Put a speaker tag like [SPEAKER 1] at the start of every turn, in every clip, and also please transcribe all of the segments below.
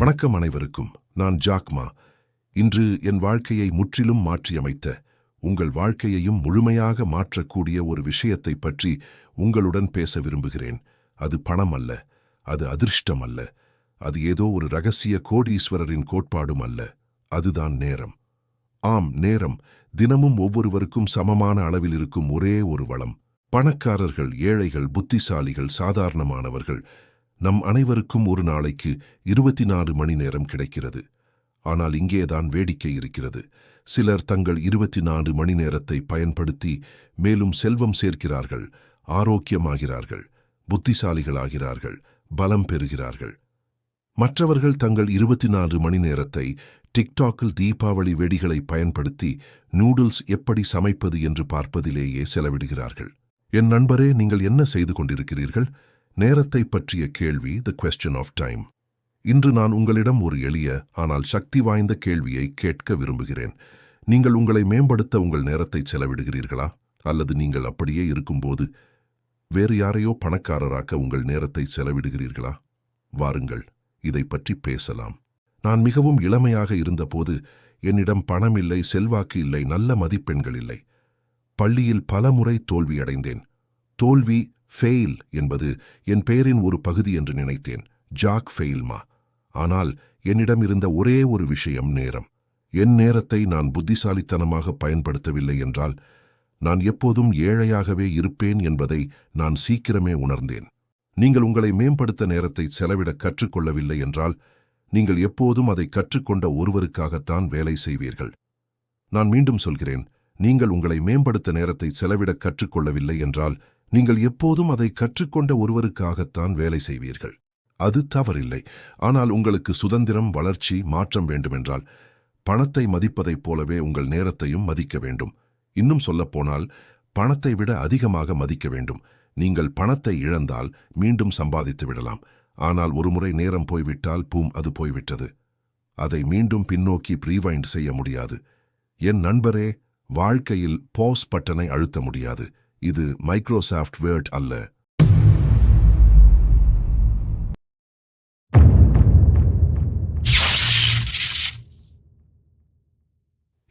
[SPEAKER 1] வணக்கம் அனைவருக்கும். நான் ஜாக்மா. இன்று என் வாழ்க்கையை முற்றிலும் மாற்றியமைத்த உங்கள் வாழ்க்கையையும் முழுமையாக மாற்றக்கூடிய ஒரு விஷயத்தை பற்றி உங்களுடன் பேச விரும்புகிறேன். அது பணம் அல்ல அது அதிர்ஷ்டம் அல்ல அது ஏதோ ஒரு ரகசிய கோடீஸ்வரரின் கோட்பாடும் அல்ல அதுதான் நேரம். ஆம் நேரம். தினமும் ஒவ்வொருவருக்கும் சமமான அளவில் இருக்கும் ஒரே ஒரு வளம். பணக்காரர்கள் ஏழைகள் புத்திசாலிகள் சாதாரணமானவர்கள் நம் அனைவருக்கும் ஒரு நாளைக்கு இருபத்தி நாலு மணி நேரம் கிடைக்கிறது. ஆனால் இங்கேதான் வேடிக்கை இருக்கிறது. சிலர் தங்கள் இருபத்தி நாலு மணி நேரத்தை பயன்படுத்தி மேலும் செல்வம் சேர்க்கிறார்கள் ஆரோக்கியமாகிறார்கள் புத்திசாலிகளாகிறார்கள் பலம் பெறுகிறார்கள். மற்றவர்கள் தங்கள் இருபத்தி நாலு மணி நேரத்தை டிக்டாக்கில் தீபாவளி வெடிகளை பயன்படுத்தி நூடுல்ஸ் எப்படி சமைப்பது என்று பார்ப்பதிலேயே செலவிடுகிறார்கள். என் நண்பரே நீங்கள் என்ன செய்து கொண்டிருக்கிறீர்கள்? நேரத்தை பற்றிய கேள்வி த கொஸ்டின் ஆஃப் டைம் இன்று நான் உங்களிடம் ஒரு எளிய ஆனால் சக்தி வாய்ந்த கேள்வியை கேட்க விரும்புகிறேன். நீங்கள் உங்களை மேம்படுத்த உங்கள் நேரத்தை செலவிடுகிறீர்களா? அல்லது நீங்கள் அப்படியே இருக்கும்போது வேறு யாரையோ பணக்காரராக்க உங்கள் நேரத்தை செலவிடுகிறீர்களா? வாருங்கள் இதை பற்றி பேசலாம். நான் மிகவும் இளமையாக இருந்தபோது என்னிடம் பணம் இல்லை செல்வாக்கு இல்லை நல்ல மதிப்பெண்கள் இல்லை. பள்ளியில் பல முறை தோல்வியடைந்தேன். தோல்வி ஃபெயில் என்பது என் பெயரின் ஒரு பகுதி என்று நினைத்தேன். ஜாக் ஃபெயில்மா ஆனால் என்னிடம் இருந்த ஒரே ஒரு விஷயம் நேரம். என் நேரத்தை நான் புத்திசாலித்தனமாக பயன்படுத்தவில்லை என்றால் நான் எப்போதும் ஏழையாகவே இருப்பேன் என்பதை நான் சீக்கிரமே உணர்ந்தேன். நீங்கள் உங்களை மேம்படுத்த நேரத்தை செலவிட கற்றுக்கொள்ளவில்லை என்றால் நீங்கள் எப்போதும் அதை கற்றுக்கொண்ட ஒருவருக்காகத்தான் வேலை செய்வீர்கள். நான் மீண்டும் சொல்கிறேன் நீங்கள் உங்களை மேம்படுத்த நேரத்தை செலவிட கற்றுக்கொள்ளவில்லை என்றால் நீங்கள் எப்போதும் அதை கற்றுக்கொண்ட ஒருவருக்காகத்தான் வேலை செய்வீர்கள். அது தவறில்லை. ஆனால் உங்களுக்கு சுதந்திரம் வளர்ச்சி மாற்றம் வேண்டுமென்றால் பணத்தை மதிப்பதைப் போலவே உங்கள் நேரத்தையும் மதிக்க வேண்டும். இன்னும் சொல்லப்போனால் பணத்தை விட அதிகமாக மதிக்க வேண்டும். நீங்கள் பணத்தை இழந்தால் மீண்டும் சம்பாதித்து விடலாம். ஆனால் ஒருமுறை நேரம் போய்விட்டால் பூம் அது போய்விட்டது. அதை மீண்டும் பின்னோக்கி ப்ரீவைண்ட் செய்ய முடியாது. என் நண்பரே வாழ்க்கையில் போஸ் பட்டனை அழுத்த முடியாது. இது மைக்ரோசாஃப்ட் வேர்ட் அல்ல.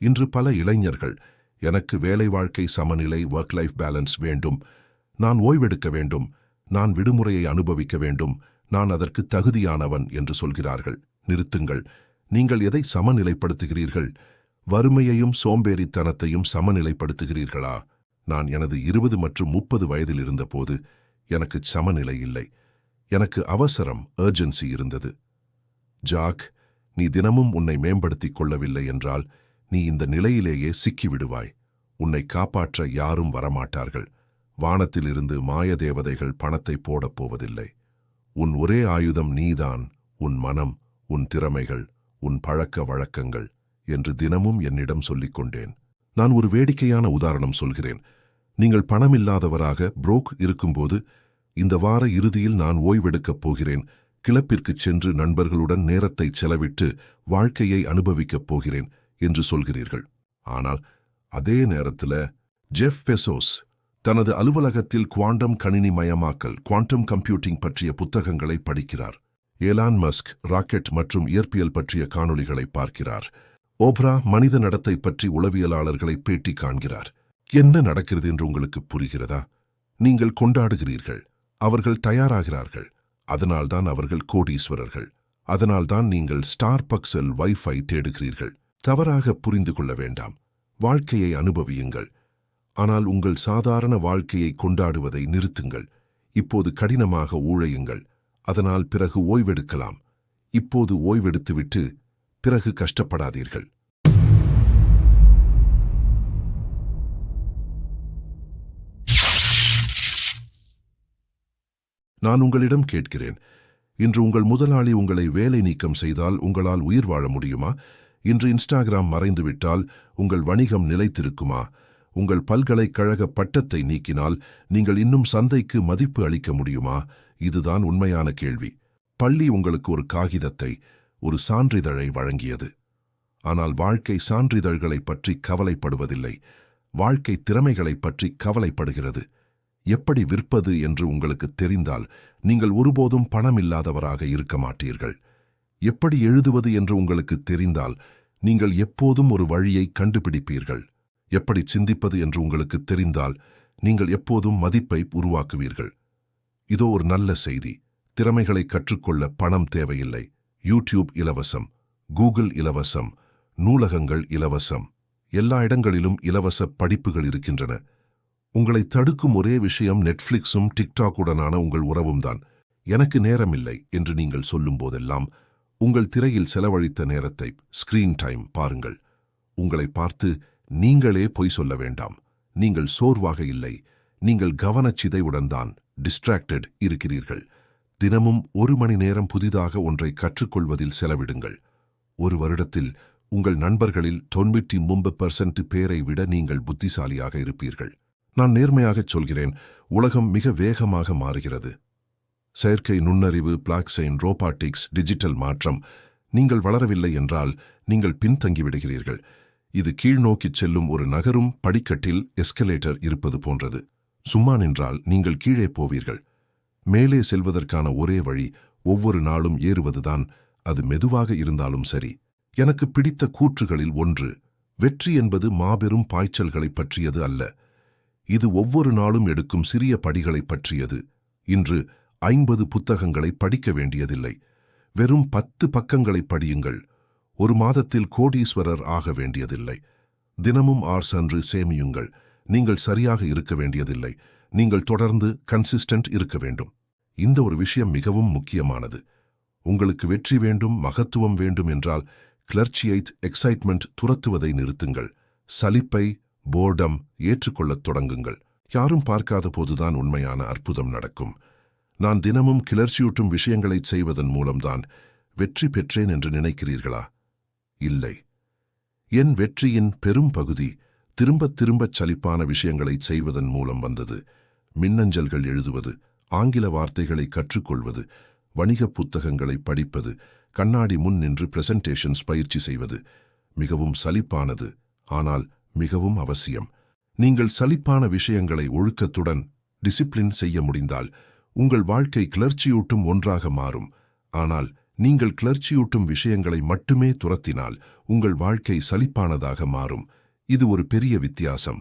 [SPEAKER 1] இன்று பல இளைஞர்கள் எனக்கு வேலை வாழ்க்கை சமநிலை ஒர்க் லைஃப் பேலன்ஸ் வேண்டும். நான் ஓய்வெடுக்க வேண்டும். நான் விடுமுறையை அனுபவிக்க வேண்டும். நான் அதற்கு தகுதியானவன் என்று சொல்கிறார்கள். நிறுத்துங்கள். நீங்கள் எதை சமநிலைப்படுத்துகிறீர்கள்? வறுமையையும் சோம்பேறித்தனத்தையும் சமநிலைப்படுத்துகிறீர்களா? நான் எனது இருபது மற்றும் முப்பது வயதில் இருந்தபோது எனக்கு சமநிலை இல்லை. எனக்கு அவசரம் அர்ஜென்சி இருந்தது. ஜாக் நீ தினமும் உன்னை மேம்படுத்திக் கொள்ளவில்லை என்றால் நீ இந்த நிலையிலேயே சிக்கிவிடுவாய். உன்னை காப்பாற்ற யாரும் வரமாட்டார்கள். வானத்திலிருந்து மாயதேவதைகள் பணத்தை போடப் போவதில்லை. உன் ஒரே ஆயுதம் நீதான் உன் மனம் உன் திறமைகள் உன் பழக்க வழக்கங்கள் என்று தினமும் என்னிடம் சொல்லிக் கொண்டேன். நான் ஒரு வேடிக்கையான உதாரணம் சொல்கிறேன். நீங்கள் பணமில்லாதவராக புரோக் இருக்கும்போது இந்த வார இறுதியில் நான் ஓய்வெடுக்கப் போகிறேன். கிளப்பிற்குச் சென்று நண்பர்களுடன் நேரத்தை செலவிட்டு வாழ்க்கையை அனுபவிக்கப் போகிறேன் என்று சொல்கிறீர்கள். ஆனால் அதே நேரத்தில் ஜெஃப் பெசோஸ் தனது அலுவலகத்தில் குவாண்டம் கணினி மயமாக்கல் குவாண்டம் கம்ப்யூட்டிங் பற்றிய புத்தகங்களை படிக்கிறார். ஏலான் மஸ்க் ராக்கெட் மற்றும் இயற்பியல் பற்றிய காணொளிகளை பார்க்கிறார். ஓப்ரா மனித நடத்தை பற்றி உளவியலாளர்களை பேட்டி காண்கிறார். என்ன நடக்கிறது என்று உங்களுக்கு புரிகிறதா? நீங்கள் கொண்டாடுகிறீர்கள் அவர்கள் தயாராகிறார்கள் அதனால்தான் அவர்கள் கோடீஸ்வரர்கள் அதனால்தான் நீங்கள் ஸ்டார் பக்ஸல் வைஃபை தேடுகிறீர்கள். தவறாக புரிந்து கொள்ள வேண்டாம் வாழ்க்கையை அனுபவியுங்கள். ஆனால் உங்கள் சாதாரண வாழ்க்கையை கொண்டாடுவதை நிறுத்துங்கள் இப்போது கடினமாக ஊழையுங்கள் அதனால் பிறகு ஓய்வெடுக்கலாம். இப்போது ஓய்வெடுத்துவிட்டு பிறகு கஷ்டப்படாதீர்கள். நான் உங்களிடம் கேட்கிறேன். இன்று உங்கள் முதலாளி உங்களை வேலை நீக்கம் செய்தால் உங்களால் உயிர் வாழ முடியுமா? இன்று இன்ஸ்டாகிராம் மறைந்துவிட்டால் உங்கள் வணிகம் நிலைத்திருக்குமா? உங்கள் பல்கலைக்கழக பட்டத்தை நீக்கினால் நீங்கள் இன்னும் சந்தைக்கு மதிப்பு அளிக்க முடியுமா? இதுதான் உண்மையான கேள்வி. பள்ளி உங்களுக்கு ஒரு காகிதத்தை ஒரு சான்றிதழை வழங்கியது. ஆனால் வாழ்க்கை சான்றிதழ்களைப் பற்றி கவலைப்படுவதில்லை. வாழ்க்கை திறமைகளைப் பற்றி கவலைப்படுகிறது. எப்படி விற்பது என்று உங்களுக்கு தெரிந்தால் நீங்கள் ஒருபோதும் பணமில்லாதவராக இருக்க மாட்டீர்கள். எப்படி எழுதுவது என்று உங்களுக்கு தெரிந்தால் நீங்கள் எப்போதும் ஒரு வழியை கண்டுபிடிப்பீர்கள். எப்படி சிந்திப்பது என்று உங்களுக்கு தெரிந்தால் நீங்கள் எப்போதும் மதிப்பை உருவாக்குவீர்கள். இதோ ஒரு நல்ல செய்தி. திறமைகளை கற்றுக்கொள்ள பணம் தேவையில்லை. யூடியூப் இலவசம் கூகுள் இலவசம் நூலகங்கள் இலவசம். எல்லா இடங்களிலும் இலவச படிப்புகள் இருக்கின்றன. உங்களை தடுக்கும் ஒரே விஷயம் நெட்ஃப்ளிக்ஸும் டிக்டாக்குடனான உங்கள் உறவும்தான். எனக்கு நேரமில்லை என்று நீங்கள் சொல்லும் போதெல்லாம் உங்கள் திரையில் செலவழித்த நேரத்தை ஸ்கிரீன் டைம் பாருங்கள். உங்களை பார்த்து நீங்களே பொய் சொல்ல வேண்டாம். நீங்கள் சோர்வாக இல்லை. நீங்கள் கவனச்சிதைவுடன் தான் டிஸ்ட்ராக்டட் இருக்கிறீர்கள். தினமும் ஒரு மணி நேரம் புதிதாக ஒன்றை கற்றுக்கொள்வதில் செலவிடுங்கள். ஒரு வருடத்தில் உங்கள் நண்பர்களில் தொண்ணூற்றி மும்பது பெர்சன்ட் பேரை விட நீங்கள் புத்திசாலியாக இருப்பீர்கள். நான் நேர்மையாகச் சொல்கிறேன். உலகம் மிக வேகமாக மாறுகிறது. செயற்கை நுண்ணறிவு பிளாக்சைன் ரோபாட்டிக்ஸ் டிஜிட்டல் மாற்றம். நீங்கள் வளரவில்லை என்றால் நீங்கள் பின்தங்கிவிடுகிறீர்கள் இது கீழ்நோக்கிச் செல்லும் ஒரு நகரும் படிக்கட்டில் எஸ்கலேட்டர் இருப்பது போன்றது. சும்மா நின்றால் நீங்கள் கீழே போவீர்கள். மேலே செல்வதற்கான ஒரே வழி ஒவ்வொரு நாளும் ஏறுவதுதான். அது மெதுவாக இருந்தாலும் சரி. எனக்கு பிடித்த கூற்றுகளில் ஒன்று வெற்றி என்பது மாபெரும் பாய்ச்சல்களை பற்றியது அல்ல. இது ஒவ்வொரு நாளும் எடுக்கும் சிறிய படிகளை பற்றியது. இன்று ஐம்பது புத்தகங்களை படிக்க வேண்டியதில்லை. வெறும் பத்து பக்கங்களை படியுங்கள். ஒரு மாதத்தில் கோடீஸ்வரர் ஆக வேண்டியதில்லை. தினமும் ஆர் சன்று சேமியுங்கள். நீங்கள் சரியாக இருக்க வேண்டியதில்லை. நீங்கள் தொடர்ந்து கன்சிஸ்டன்ட் இருக்க வேண்டும். இந்த ஒரு விஷயம் மிகவும் முக்கியமானது. உங்களுக்கு வெற்றி வேண்டும் மகத்துவம் வேண்டும் என்றால் கிளர்ச்சியைத் எக்ஸைட்மெண்ட் துரத்துவதை நிறுத்துங்கள். சலிப்பை போர்டம் ஏற்றுக்கொள்ளத் தொடங்குங்கள். யாரும் பார்க்காத போதுதான் உண்மையான அற்புதம் நடக்கும். நான் தினமும் கிளர்ச்சியூட்டும் விஷயங்களைச் செய்வதன் மூலம்தான் வெற்றி பெற்றேன் என்று நினைக்கிறீர்களா? இல்லை. என் வெற்றியின் பெரும் பகுதி திரும்பத் திரும்பச் சலிப்பான விஷயங்களை செய்வதன் மூலம் வந்தது. மின்னஞ்சல்கள் எழுதுவது ஆங்கில வார்த்தைகளை கற்றுக்கொள்வது வணிகப் புத்தகங்களை படிப்பது கண்ணாடி முன் நின்று பிரசன்டேஷன்ஸ் பயிற்சி செய்வது மிகவும் சலிப்பானது. ஆனால் மிகவும் அவசியம். நீங்கள் சலிப்பான விஷயங்களை ஒழுக்கத்துடன் டிசிப்ளின் செய்ய முடிந்தால் உங்கள் வாழ்க்கை கிளர்ச்சியூட்டும் ஒன்றாக மாறும். ஆனால் நீங்கள் கிளர்ச்சியூட்டும் விஷயங்களை மட்டுமே துரத்தினால் உங்கள் வாழ்க்கை சலிப்பானதாக மாறும். இது ஒரு பெரிய வித்தியாசம்.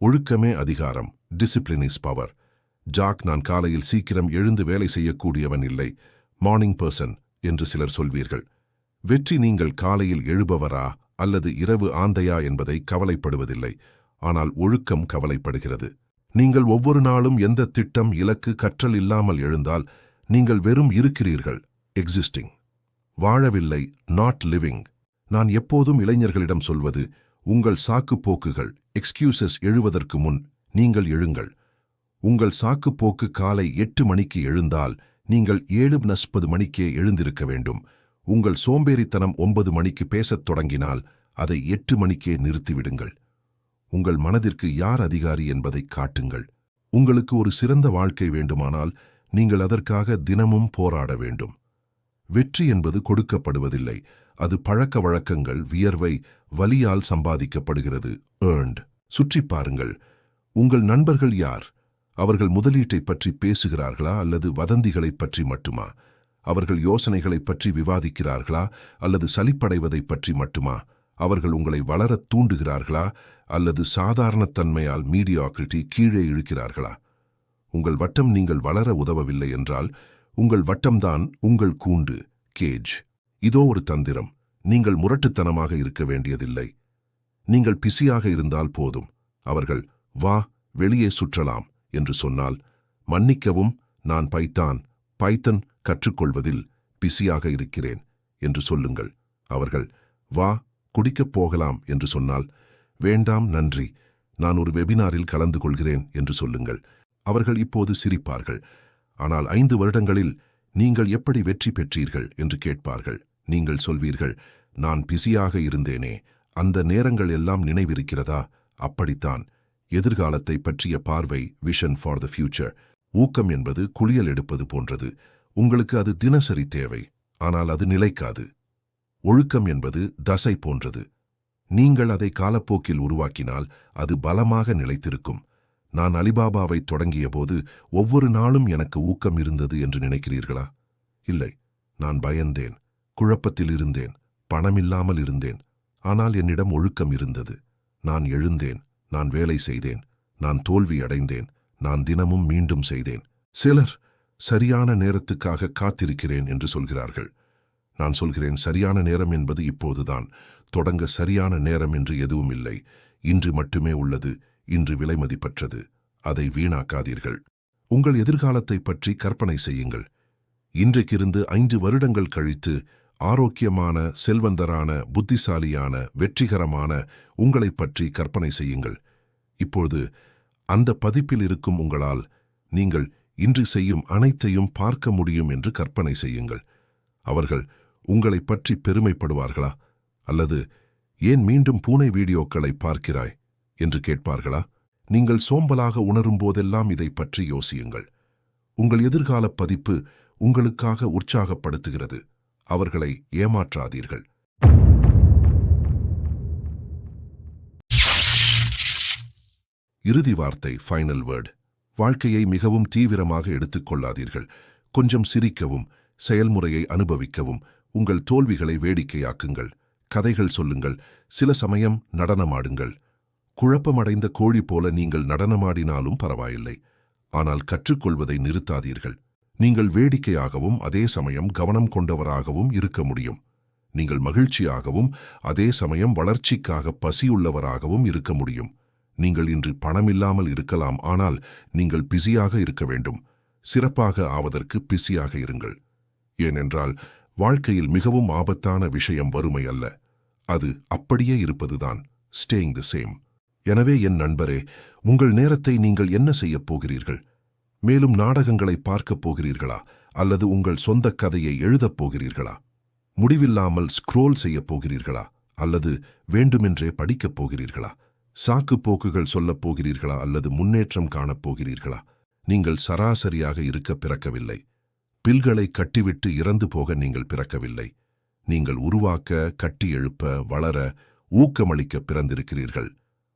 [SPEAKER 1] ஒழுக்கமே அதிகாரம். டிசிப்ளின் இஸ் பவர் ஜாக் நான் காலையில் சீக்கிரம் எழுந்து வேலை செய்யக்கூடியவன் இல்லை. மார்னிங் பர்சன் என்று சிலர் சொல்வீர்கள். வெற்றி நீங்கள் காலையில் எழுபவரா அல்லது இரவு ஆந்தையா என்பதை கவலைப்படுவதில்லை. ஆனால் ஒழுக்கம் கவலைப்படுகிறது. நீங்கள் ஒவ்வொரு நாளும் எந்த திட்டம் இலக்கு கற்றல் இல்லாமல் எழுந்தால் நீங்கள் வெறும் இருக்கிறீர்கள். எக்ஸிஸ்டிங் வாழவில்லை. நாட் லிவிங் நான் எப்போதும் இளைஞர்களிடம் சொல்வது உங்கள் சாக்குப்போக்குகள் எக்ஸ்கியூசஸ் எழுவதற்கு முன் நீங்கள் எழுங்கள். உங்கள் சாக்குப்போக்கு காலை எட்டு மணிக்கு எழுந்தால் நீங்கள் ஏழு நஸ்பது மணிக்கே எழுந்திருக்க வேண்டும். உங்கள் சோம்பேறித்தனம் ஒன்பது மணிக்கு பேசத் தொடங்கினால் அதை எட்டு மணிக்கே நிறுத்திவிடுங்கள். உங்கள் மனதிற்கு யார் அதிகாரி என்பதை காட்டுங்கள். உங்களுக்கு ஒரு சிறந்த வாழ்க்கை வேண்டுமானால் நீங்கள் அதற்காக தினமும் போராட வேண்டும். வெற்றி என்பது கொடுக்கப்படுவதில்லை. அது பழக்க வழக்கங்கள் வியர்வை வலியால் சம்பாதிக்கப்படுகிறது. ஏர்ன்ட் சுற்றி பாருங்கள். உங்கள் நண்பர்கள் யார்? அவர்கள் முதலீட்டைப் பற்றி பேசுகிறார்களா அல்லது வதந்திகளைப் பற்றி மட்டுமா? அவர்கள் யோசனைகளைப் பற்றி விவாதிக்கிறார்களா அல்லது சலிப்படைவதைப் பற்றி மட்டுமா? அவர்கள் உங்களை வளரத் தூண்டுகிறார்களா அல்லது சாதாரணத்தன்மையால் மீடியாக்ரிட்டி கீழே இழுக்கிறார்களா? உங்கள் வட்டம் நீங்கள் வளர உதவவில்லை என்றால் உங்கள் வட்டம்தான் உங்கள் கூண்டு கேஜ். இதோ ஒரு தந்திரம். நீங்கள் முரட்டுத்தனமாக இருக்க வேண்டியதில்லை. நீங்கள் பிஸியாக இருந்தால் போதும். அவர்கள் வா வெளியே சுற்றலாம். என்று சொன்னால் மன்னிக்கவும் நான் பைத்தான் பைத்தன் கற்றுக்கொள்வதில் பிஸியாக இருக்கிறேன் என்று சொல்லுங்கள். அவர்கள் வா குடிக்கப் போகலாம் என்று சொன்னால் வேண்டாம் நன்றி நான் ஒரு வெபினாரில் கலந்து கொள்கிறேன் என்று சொல்லுங்கள். அவர்கள் இப்போது சிரிப்பார்கள். ஆனால் ஐந்து வருடங்களில் நீங்கள் எப்படி வெற்றி பெற்றீர்கள்? என்று கேட்பார்கள். நீங்கள் சொல்வீர்கள் நான் பிஸியாக இருந்தேனே அந்த நேரங்கள் எல்லாம் நினைவிருக்கிறதா? அப்படித்தான் எதிர்காலத்தை பற்றிய பார்வை விஷன் ஃபார் த ஃபியூச்சர் ஊக்கம் என்பது குளியல் எடுப்பது போன்றது. உங்களுக்கு அது தினசரி தேவை. ஆனால் அது நிலைக்காது. ஒழுக்கம் என்பது தசை போன்றது. நீங்கள் அதை காலப்போக்கில் உருவாக்கினால் அது பலமாக நிலைத்திருக்கும். நான் அலிபாபாவை தொடங்கியபோது ஒவ்வொரு நாளும் எனக்கு ஊக்கம் இருந்தது என்று நினைக்கிறீர்களா? இல்லை. நான் பயந்தேன். குழப்பத்தில் இருந்தேன். பணமில்லாமல் இருந்தேன். ஆனால் என்னிடம் ஒழுக்கம் இருந்தது. நான் எழுந்தேன். நான் வேலை செய்தேன். நான் தோல்வி அடைந்தேன். நான் தினமும் மீண்டும் செய்தேன். சிலர் சரியான நேரத்துக்காக காத்திருக்கிறேன் என்று சொல்கிறார்கள். நான் சொல்கிறேன் சரியான நேரம் என்பது இப்போதுதான். தொடங்க சரியான நேரம் என்று எதுவும் இல்லை. இன்று மட்டுமே உள்ளது. இன்று விலைமதிப்பற்றது அதை வீணாக்காதீர்கள். உங்கள் எதிர்காலத்தை பற்றி கற்பனை செய்யுங்கள். இன்றைக்கிருந்து ஐந்து வருடங்கள் கழித்து ஆரோக்கியமான செல்வந்தரான புத்திசாலியான வெற்றிகரமான உங்களைப் பற்றி கற்பனை செய்யுங்கள். இப்போது அந்த பதிப்பில் இருக்கும் உங்களால் நீங்கள் இன்று செய்யும் அனைத்தையும் பார்க்க முடியும் என்று கற்பனை செய்யுங்கள். அவர்கள் உங்களைப் பற்றி பெருமைப்படுவார்களா? அல்லது ஏன் மீண்டும் பூனை வீடியோக்களை பார்க்கிறாய்? என்று கேட்பார்களா? நீங்கள் சோம்பலாக உணரும் போதெல்லாம் இதை பற்றி யோசியுங்கள். உங்கள் எதிர்கால பதிப்பு உங்களுக்காக உற்சாகப்படுத்துகிறது. அவர்களை ஏமாற்றாதீர்கள். இறுதி வார்த்தை ஃபைனல் வேர்ட் வாழ்க்கையை மிகவும் தீவிரமாக எடுத்துக்கொள்ளாதீர்கள் கொஞ்சம் சிரிக்கவும் செயல்முறையை அனுபவிக்கவும் உங்கள் தோல்விகளை வேடிக்கையாக்குங்கள். கதைகள் சொல்லுங்கள் சில சமயம் நடனமாடுங்கள். குழப்பமடைந்த கோழி போல நீங்கள் நடனமாடினாலும் பரவாயில்லை. ஆனால் கற்றுக்கொள்வதை நிறுத்தாதீர்கள். நீங்கள் வேடிக்கையாகவும் அதே சமயம் கவனம் கொண்டவராகவும் இருக்க முடியும். நீங்கள் மகிழ்ச்சியாகவும் அதே சமயம் வளர்ச்சிக்காக பசியுள்ளவராகவும் இருக்க முடியும். நீங்கள் இன்று பணமில்லாமல் இருக்கலாம் ஆனால் நீங்கள் பிஸியாக இருக்க வேண்டும். சிறப்பாக ஆவதற்கு பிஸியாக இருங்கள். ஏனென்றால் வாழ்க்கையில் மிகவும் ஆபத்தான விஷயம் வறுமை அல்ல. அது அப்படியே இருப்பதுதான். ஸ்டேயிங் தி சேம் எனவே என் நண்பரே உங்கள் நேரத்தை நீங்கள் என்ன செய்யப் போகிறீர்கள்? மேலும் நாடகங்களை பார்க்கப் போகிறீர்களா? அல்லது உங்கள் சொந்த கதையை எழுதப் போகிறீர்களா? முடிவில்லாமல் ஸ்க்ரோல் செய்யப் போகிறீர்களா? அல்லது வேண்டுமென்றே படிக்கப் போகிறீர்களா? சாக்கு போக்குகள் சொல்லப் போகிறீர்களா? அல்லது முன்னேற்றம் காணப் போகிறீர்களா? நீங்கள் சராசரியாக இருக்க பிறக்கவில்லை. பில்களை கட்டிவிட்டு இறந்து போக நீங்கள் பிறக்கவில்லை. நீங்கள் உருவாக்க கட்டி எழுப்ப வளர ஊக்கமளிக்க பிறந்திருக்கிறீர்கள்.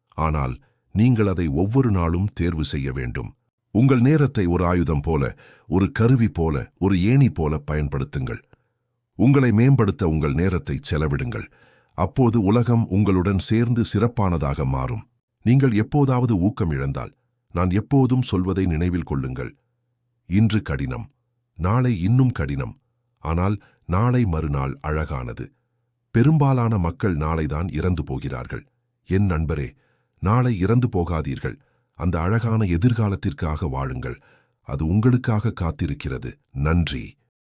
[SPEAKER 1] ஆனால் நீங்கள் அதை ஒவ்வொரு நாளும் தேர்வு செய்ய வேண்டும். உங்கள் நேரத்தை ஒரு ஆயுதம் போல ஒரு கருவி போல ஒரு ஏணி போல பயன்படுத்துங்கள். உங்களை மேம்படுத்த உங்கள் நேரத்தை செலவிடுங்கள். அப்போது உலகம் உங்களுடன் சேர்ந்து சிறப்பானதாக மாறும். நீங்கள் எப்போதாவது ஊக்கம் இழந்தால் நான் எப்போதும் சொல்வதை நினைவில் கொள்ளுங்கள். இன்று கடினம் நாளை இன்னும் கடினம் ஆனால் நாளை மறுநாள் அழகானது. பெரும்பாலான மக்கள் நாளைதான் இறந்து போகிறார்கள். என் நண்பரே நாளை இறந்து போகாதீர்கள். அந்த அழகான எதிர்காலத்திற்காக வாழுங்கள். அது உங்களுக்காக காத்திருக்கிறது. நன்றி.